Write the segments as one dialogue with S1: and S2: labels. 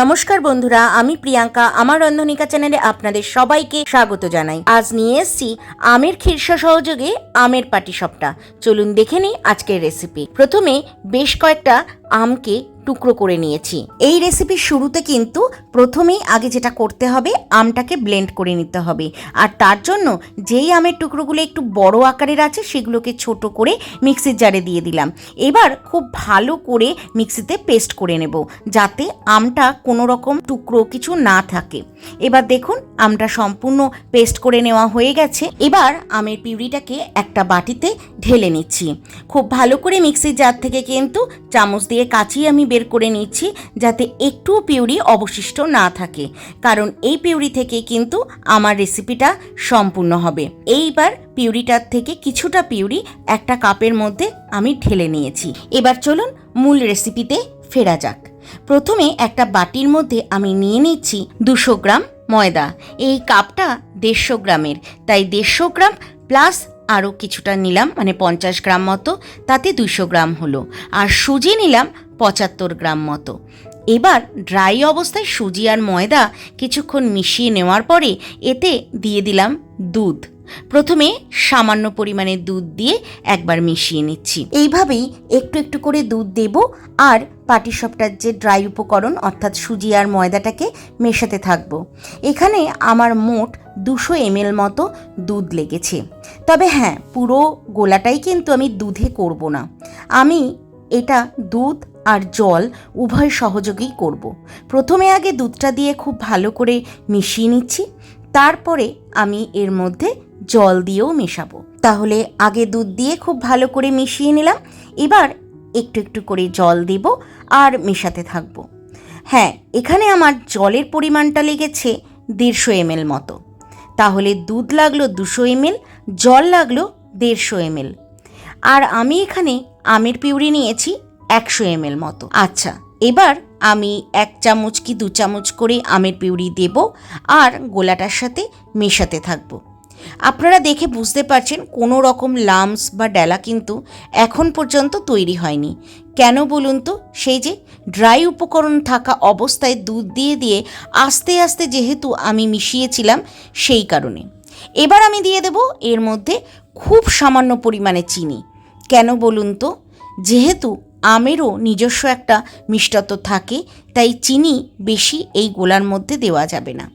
S1: নমস্কার বন্ধুরা, আমি প্রিয়াঙ্কা। আমার রন্ধনিকা চ্যানেলে আপনাদের সবাইকে স্বাগত জানাই। আজ নিয়ে এসছি আমের খিরসা সহযোগে আমের পাটি সবটা চলুন দেখে নিই আজকের রেসিপি প্রথমে বেশ কয়েকটা আমকে টুকরো করে নিয়েছি। এই রেসিপির শুরুতে কিন্তু প্রথমেই আগে যেটা করতে হবে, আমটাকে ব্লেন্ড করে নিতে হবে। আর তার জন্য যেই আমের টুকরোগুলো একটু বড় আকারের আছে, সেগুলোকে ছোট করে মিক্সির জারে দিয়ে দিলাম। এবার খুব ভালো করে মিক্সিতে পেস্ট করে নেব, যাতে আমটা কোনো রকম টুকরো কিছু না থাকে। এবার দেখুন, আমটা সম্পূর্ণ পেস্ট করে নেওয়া হয়ে গেছে। এবার আমের পিউরিটাকে একটা বাটিতে ঢেলে নিচ্ছি। খুব ভালো করে মিক্সির জার থেকে কিন্তু চামচ দিয়ে কাচিয়ে আমি বের করে নিচ্ছি যাতে একটুও পিউরি অবশিষ্ট না থাকে। কারণ এই পিউরি থেকে কিন্তু আমার রেসিপিটা সম্পূর্ণ হবে। এইবার পিউরিটার থেকে কিছুটা পিউরি একটা কাপের মধ্যে আমি ঢেলে নিয়েছি। এবার চলুন মূল রেসিপিতে ফেরা যাক। প্রথমে একটা বাটির মধ্যে আমি নিয়ে নিচ্ছি দুশো গ্রাম ময়দা। এই কাপটা দেড়শো গ্রামের। তাই দেড়শো গ্রাম প্লাস আরও কিছুটা নিলাম মানে পঞ্চাশ গ্রাম মতো, তাতে দুশো গ্রাম হলো। আর সুজি নিলাম পঁচাত্তর গ্রাম মতো। এবার ড্রাই অবস্থায় সুজি আর ময়দা কিছুক্ষণ মিশিয়ে নেওয়ার পরে এতে দিয়ে দিলাম দুধ। প্রথমে সামান্য পরিমাণে দুধ দিয়ে একবার মিশিয়ে নিচ্ছি। এইভাবেই একটু একটু করে দুধ দেব আর পাটিসাপটার যে ড্রাই উপকরণ, অর্থাৎ সুজি আর ময়দাটাকে মেশাতে থাকব। এখানে আমার মোট দুশো এমএল মতো দুধ লেগেছে। তবে হ্যাঁ পুরো গোলাটাই কিন্তু আমি দুধে করব না। আমি এটা দুধ আর জল উভয় সহযোগেই করব। প্রথমে আগে দুধটা দিয়ে খুব ভালো করে মিশিয়ে নিচ্ছি, তারপরে আমি এর মধ্যে জল দিয়েও মেশাবো। তাহলে আগে দুধ দিয়ে খুব ভালো করে মিশিয়ে নিলাম, এবার একটু একটু করে জল দেব আর মেশাতে থাকব। হ্যাঁ এখানে আমার জলের পরিমাণটা লেগেছে দেড়শো এমএল মতো। তাহলে দুধ লাগল দুশো এমএল, জল লাগল দেড়শো এমএল। আর আমি এখানে আমের পিউরি নিয়েছি একশো এমএল মতো। আচ্ছা এবার আমি এক চামচ কি দু চামচ করে আমের পিউরি দেব আর গোলাটার সাথে মেশাতে থাকব। আপনারা দেখে বুঝতে পারছেন কোনো রকম লামস বা ডেলা কিন্তু এখন পর্যন্ত তৈরি হয়নি। কেন বলুন তো? সেই যে ড্রাই উপকরণ থাকা অবস্থায় দুধ দিয়ে দিয়ে আস্তে আস্তে যেহেতু আমি মিশিয়েছিলাম সেই কারণে। এবার আমি দিয়ে দেব এর মধ্যে খুব সামান্য পরিমাণে চিনি। কেন বলুন তো? যেহেতু আমেরও নিজস্ব একটা মিষ্টত্ব থাকে, তাই চিনি বেশি এই গোলার মধ্যে দেওয়া যাবে না।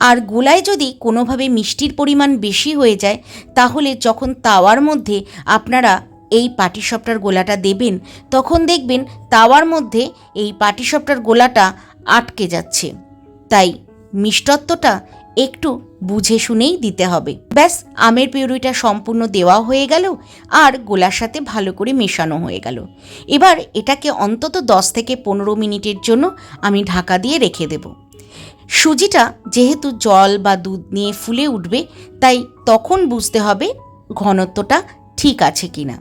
S1: আর গোলায় যদি কোনোভাবে মিষ্টির পরিমাণ বেশি হয়ে যায়, তাহলে যখন তাওয়ার মধ্যে আপনারা এই পাটিসাপটার গোলাটা দেবেন, তখন দেখবেন তাওয়ার মধ্যে এই পাটিসাপটার গোলাটা আটকে যাচ্ছে। তাই মিষ্টত্বটা একটু বুঝে শুনেই দিতে হবে। ব্যাস, আমের পিউরিটা সম্পূর্ণ দেওয়া হয়ে গেল আর গোলার সাথে ভালো করে মেশানো হয়ে গেল। এবার এটাকে অন্তত দশ থেকে পনেরো মিনিটের জন্য আমি ঢাকা দিয়ে রেখে দেবো। সুজিটা যেহেতু জল বা দুধ নিয়ে ফুলে উঠবে, তাই তখন বুঝতে হবে ঘনত্বটা ঠিক আছে কিনা।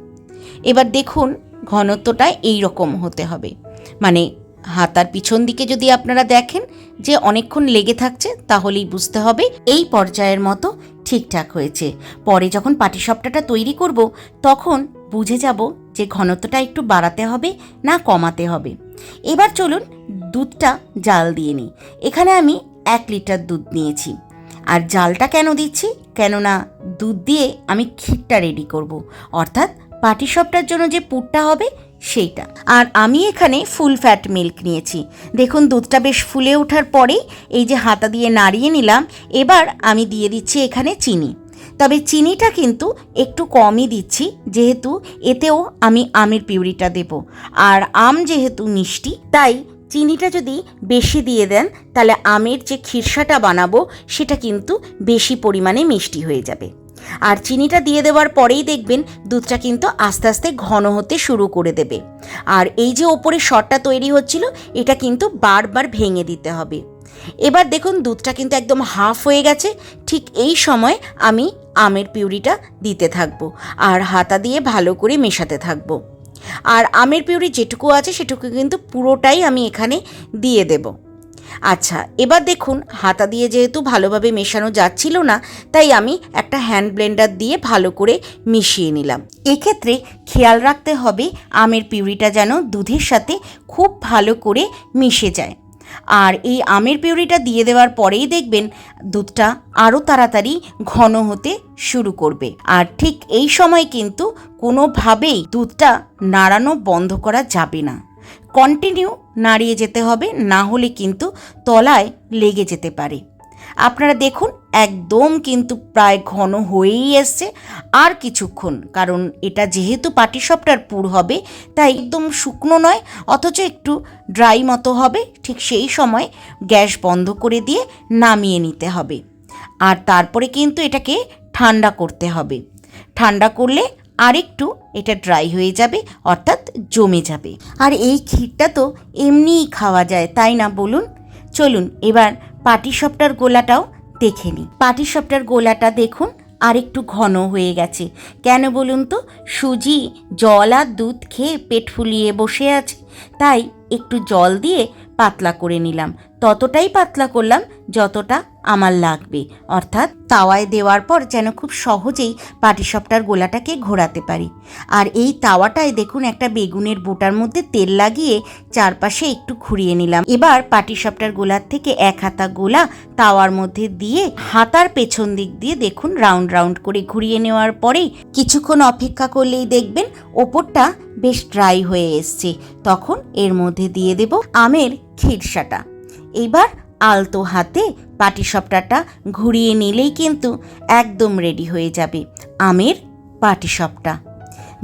S1: এবার দেখুন, ঘনত্বটা এই রকম হতে হবে। মানে হাতার পিছন দিকে যদি আপনারা দেখেন যে অনেকক্ষণ লেগে থাকছে, তাহলেই বুঝতে হবে এই পর্যায়ের মতো ঠিকঠাক হয়েছে। পরে যখন পাটিসাপটাটা তৈরি করব, তখন বুঝে যাব যে ঘনত্বটা একটু বাড়াতে হবে না কমাতে হবে। এবার চলুন দুধটা জাল দিয়ে নিই। এখানে আমি এক লিটার দুধ নিয়েছি। আর জালটা কেন দিচ্ছি? কেননা দুধ দিয়ে আমি ক্ষীরটা রেডি করব। অর্থাৎ পাটিসাপটার জন্য যে পুরটা হবে সেইটা। আর আমি এখানে ফুল ফ্যাট মিল্ক নিয়েছি। দেখুন, দুধটা বেশ ফুলে ওঠার পরেই এই যে হাতা দিয়ে নাড়িয়ে নিলাম, এবার আমি দিয়ে দিচ্ছি এখানে চিনি। তবে চিনিটা কিন্তু একটু কমই দিচ্ছি, যেহেতু এতেও আমি আমের পিউরিটা দেব। আর আম যেহেতু মিষ্টি, তাই চিনিটা যদি বেশি দিয়ে দেন, তাহলে আমের যে খিরসাটা বানাবো, সেটা কিন্তু বেশি পরিমাণে মিষ্টি হয়ে যাবে। আর চিনিটা দিয়ে দেওয়ার পরেই দেখবেন দুধটা কিন্তু আস্তে আস্তে ঘন হতে শুরু করে দেবে। আর এই যে ওপরে শটটা তৈরি হচ্ছিল, এটা কিন্তু বারবার ভেঙে দিতে হবে। এবার দেখুন দুধটা কিন্তু একদম হাফ হয়ে গেছে, ঠিক এই সময় আমি আমের পিউরিটা দিতে থাকব আর হাতা দিয়ে ভালো করে মেশাতে থাকব। আর আমের পিউরি যেটুকু আছে সেটুকু কিন্তু পুরোটাই আমি এখানে দিয়ে দেব। আচ্ছা এবার দেখুন, হাতা দিয়ে যেহেতু ভালোভাবে মেশানো যাচ্ছিল না, তাই আমি একটা হ্যান্ড ব্লেন্ডার দিয়ে ভালো করে মিশিয়ে নিলাম। এক্ষেত্রে খেয়াল রাখতে হবে, আমের পিউরিটা যেন দুধের সাথে খুব ভালো করে মিশে যায়। আর এই আমের পিউরিটা দিয়ে দেওয়ার পরেই দেখবেন, দুধটা আরও তাড়াতাড়ি ঘন হতে শুরু করবে। আর ঠিক এই সময় কিন্তু কোনোভাবেই দুধটা নাড়ানো বন্ধ করা যাবে না। কন্টিনিউ নাড়িয়ে যেতে হবে, না হলে কিন্তু তলায় লেগে যেতে পারে। আপনারা দেখুন, একদম কিন্তু প্রায় ঘন হয়েই এসছে। আর কিছুক্ষণ, কারণ এটা যেহেতু পাটিসাপটার পুর হবে, তাই একদম শুকনো নয়, অথচ একটু ড্রাই মতো হবে। ঠিক সেই সময় গ্যাস বন্ধ করে দিয়ে নামিয়ে নিতে হবে। আর তারপরে কিন্তু এটাকে ঠান্ডা করতে হবে। ঠান্ডা করলে আরেকটু এটা ড্রাই হয়ে যাবে, অর্থাৎ জমে যাবে। আর এই ক্ষীরটা তো এমনিই খাওয়া যায়, তাই না বলুন? চলুন, এবার পাটিসাপটার গোলাটাও দেখে নিই। পাটিসাপটার গোলাটা দেখুন আর একটু ঘন হয়ে গেছে। কেন বলুন তো, সুজি, জল আর দুধ খেয়ে পেট ফুলিয়ে বসে আছে। তাই একটু জল দিয়ে পাতলা করে নিলাম। ততটাই পাতলা করলাম, যতটা আমার লাগবে। অর্থাৎ তাওয়ায় দেওয়ার পর যেন খুব সহজেই পাটিসাপটার গোলাটাকে ঘোরাতে পারি। আর এই তাওয়াটায় দেখুন একটা বেগুনের বোটার মধ্যে তেল লাগিয়ে চারপাশে একটু ঘুরিয়ে নিলাম। এবার পাটিসাপটার গোলার থেকে এক হাতা গোলা তাওয়ার মধ্যে দিয়ে হাতার পেছন দিক দিয়ে দেখুন রাউন্ড রাউন্ড করে ঘুরিয়ে নেওয়ার পরেই কিছুক্ষণ অপেক্ষা করলেই দেখবেন ওপরটা বেশ ড্রাই হয়ে এসছে। তখন এর মধ্যে দিয়ে দেব আমের খিরসাটা এইবার আলতো হাতে পাটিসাপটাটা ঘুরিয়ে নিলেই কিন্তু একদম রেডি হয়ে যাবে আমের পাটিসাপটা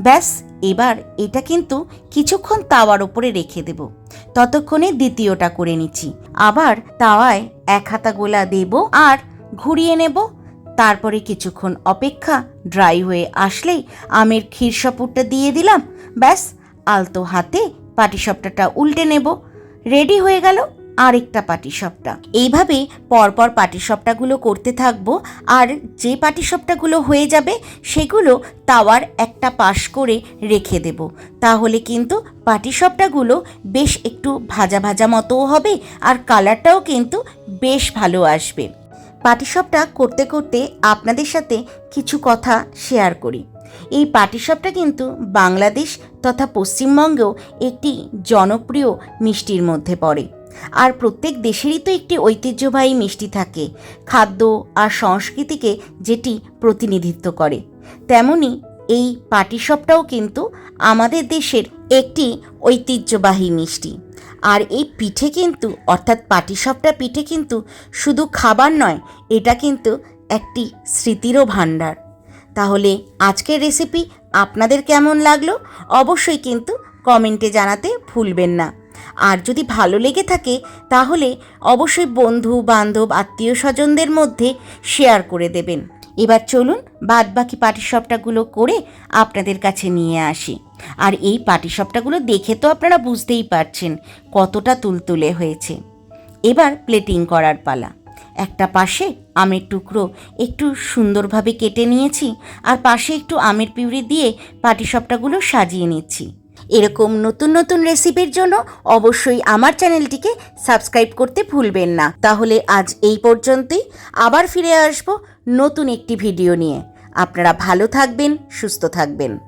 S1: ব্যাস, এবার এটা কিন্তু কিছুক্ষণ তাওয়ার ওপরে রেখে দেব। ততক্ষণে দ্বিতীয়টা করে নিচ্ছি। আবার তাওয়ায় এক হাতা গোলা দেব আর ঘুরিয়ে নেব। তারপরে কিছুক্ষণ অপেক্ষা ড্রাই হয়ে আসলেই আমের ক্ষীরসাপুরটা দিয়ে দিলাম। ব্যাস, আলতো হাতে পাটিসাপটাটা উল্টে নেব। রেডি হয়ে গেল আরেকটা পাটিসাপটা এইভাবে পরপর পাটিসাপটাগুলো করতে থাকব, আর যে পাটিসাপটাগুলো হয়ে যাবে, সেগুলো তাওয়ার একটা পাশ করে রেখে দেব। তাহলে কিন্তু পাটিসাপটাগুলো বেশ একটু ভাজা ভাজা মতোও হবে, আর কালারটাও কিন্তু বেশ ভালো আসবে। পাটিসাপটা করতে করতে আপনাদের সাথে কিছু কথা শেয়ার করি। এই পাটিসাপটা কিন্তু বাংলাদেশ তথা পশ্চিমবঙ্গেও একটি জনপ্রিয় মিষ্টির মধ্যে পড়ে। আর প্রত্যেক দেশেরই তো একটি ঐতিহ্যবাহী মিষ্টি থাকে, খাদ্য আর সংস্কৃতিকে যেটি প্রতিনিধিত্ব করে। তেমনি এই পাটিসাপটাও কিন্তু আমাদের দেশের একটি ঐতিহ্যবাহী মিষ্টি। আর এই পিঠে কিন্তু, অর্থাৎ পাটিসাপটা পিঠে কিন্তু শুধু খাবার নয়, এটা কিন্তু একটি স্মৃতিরও ভাণ্ডার। তাহলে আজকের রেসিপি আপনাদের কেমন লাগল? অবশ্যই কিন্তু কমেন্টে জানাতে ভুলবেন না। আর যদি ভালো লেগে থাকে, তাহলে অবশ্যই বন্ধু, বান্ধব, আত্মীয় স্বজনদের মধ্যে শেয়ার করে দেবেন। এবার চলুন বাদ বাকি পাটিসাপটাগুলো করে আপনাদের কাছে নিয়ে আসি। আর এই পাটিসাপটাগুলো দেখে তো আপনারা বুঝতেই পারছেন কতটা তুলতুলে হয়েছে। এবার প্লেটিং করার পালা। একটা পাশে আমের টুকরো একটু সুন্দরভাবে কেটে নিয়েছি, আর পাশে একটু আমের পিউরি দিয়ে পাটিসাপটাগুলো সাজিয়ে নিচ্ছি। এরকম নতুন নতুন রেসিপির জন্য অবশ্যই আমার চ্যানেলটিকে সাবস্ক্রাইব করতে ভুলবেন না। তাহলে আজ এই পর্যন্তই। আবার ফিরে আসব নতুন একটি ভিডিও নিয়ে। আপনারা ভালো থাকবেন, সুস্থ থাকবেন।